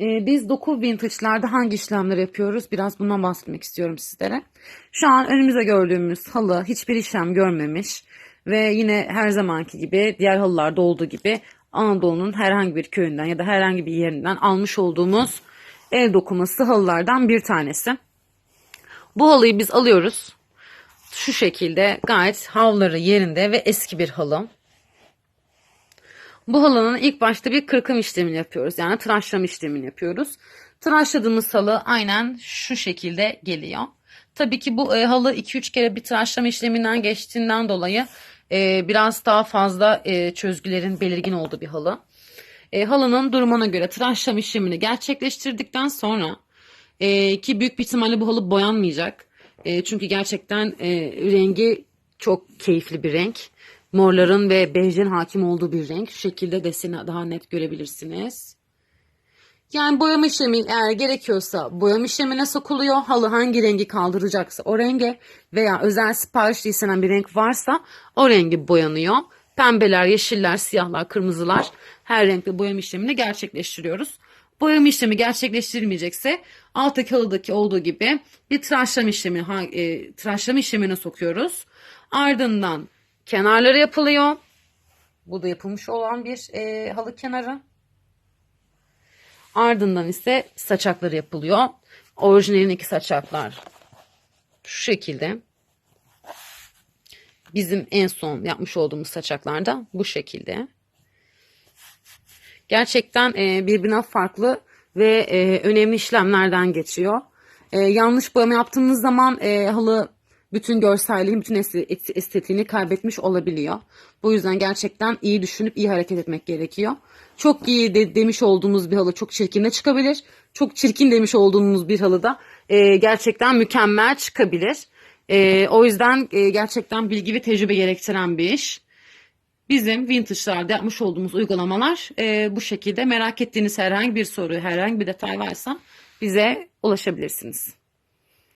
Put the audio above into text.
Ee, biz doku vintage'larda hangi işlemler yapıyoruz? Biraz bundan bahsetmek istiyorum sizlere. Şu an önümüzde gördüğümüz halı hiçbir işlem görmemiş ve yine her zamanki gibi diğer halılarda olduğu gibi Anadolu'nun herhangi bir köyünden ya da herhangi bir yerinden almış olduğumuz el dokuması halılardan bir tanesi. Bu halıyı biz alıyoruz. Şu şekilde gayet havları yerinde ve eski bir halı. Bu halının ilk başta bir kırkım işlemini yapıyoruz. Yani tıraşlama işlemini yapıyoruz. Tıraşladığımız halı aynen şu şekilde geliyor. Tabii ki bu e, halı 2-3 kere bir tıraşlama işleminden geçtiğinden dolayı e, biraz daha fazla e, çözgülerin belirgin olduğu bir halı. E, halının durumuna göre tıraşlama işlemini gerçekleştirdikten sonra e, ki büyük bir ihtimalle bu halı boyanmayacak. E, çünkü gerçekten e, rengi çok keyifli bir renk. Morların ve bejlerin hakim olduğu bir renk. Şu şekilde deseni daha net görebilirsiniz. Yani boyama işlemi eğer gerekiyorsa boyama işlemine sokuluyor. Halı hangi rengi kaldıracaksa o renge veya özel siparişle istenen bir renk varsa o rengi boyanıyor. Pembeler, yeşiller, siyahlar, kırmızılar her renkli boyama işlemini gerçekleştiriyoruz. Boyama işlemi gerçekleştirilmeyecekse alttaki halıdaki olduğu gibi bir tıraşlama işlemi, e, tıraşlama işlemine sokuyoruz. Ardından kenarları yapılıyor. Bu da yapılmış olan bir e, halı kenarı. Ardından ise saçakları yapılıyor. Orijinalindeki saçaklar şu şekilde. Bizim en son yapmış olduğumuz saçaklar da bu şekilde. Gerçekten e, birbirinden farklı ve e, önemli işlemlerden geçiyor. E, yanlış boyama yaptığımız zaman e, halı bütün görselliğini, bütün estetiğini kaybetmiş olabiliyor. Bu yüzden gerçekten iyi düşünüp iyi hareket etmek gerekiyor. Çok iyi de, demiş olduğumuz bir halı çok çirkin de çıkabilir. Çok çirkin demiş olduğumuz bir halı da e, gerçekten mükemmel çıkabilir. E, o yüzden e, gerçekten bilgi ve tecrübe gerektiren bir iş. Bizim vintage'larda yapmış olduğumuz uygulamalar e, bu şekilde. Merak ettiğiniz herhangi bir soru, herhangi bir detay varsa bize ulaşabilirsiniz.